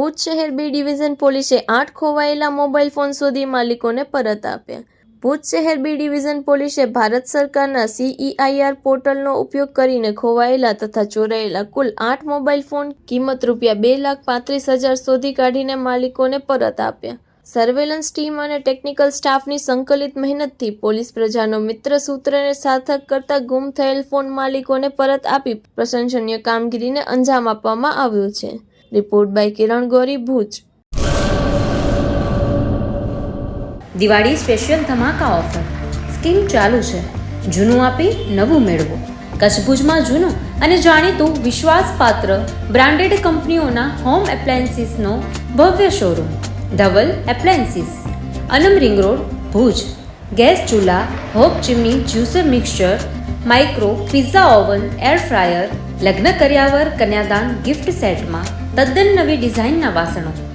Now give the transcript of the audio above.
ભુજ શહેર B division પોલીસે આઠ ખોવાયેલા મોબાઈલ ફોન શોધી માલિકોને પરત આપ્યા. ભુજ શહેર બી ડિવિઝન પોલીસે ભારત સરકારના સીઈઆઈઆર પોર્ટલનો ઉપયોગ કરીને ખોવાયેલા તથા ચોરાયેલા કુલ આઠ મોબાઈલ ફોન કિંમત રૂપિયા બે લાખ પાંત્રીસ હજાર શોધી કાઢીને માલિકોને પરત આપ્યા. સર્વેલન્સ ટીમ અને ટેકનિકલ સ્ટાફની સંકલિત મહેનતથી પોલીસ પ્રજાનો મિત્ર સૂત્રને સાર્થક કરતા ગુમ થયેલ ફોન માલિકોને પરત આપી પ્રશંસનીય કામગીરીને અંજામ આપવામાં આવ્યું છે. Report by Kiran Gori Bhuj Diwali special ધમાકા offer scheme ચાલુ છે. જૂનું આપી નવું મેળવો. કચ્છ ભુજમાં જૂનું અને જાણીતું વિશ્વાસપાત્ર બ્રાન્ડેડ કંપનીઓના હોમ એપ્લાયન્સીસનો ભવ્ય showroom Dhaval appliances Anam ring road Bhuj. Gas ચૂલા, hob chimney juicer mixture micro pizza oven air fryer લગ્ન કર્યાવર, કન્યાદાન ગિફ્ટ સેટમાં તદ્દન નવી ડિઝાઇનના વાસણો.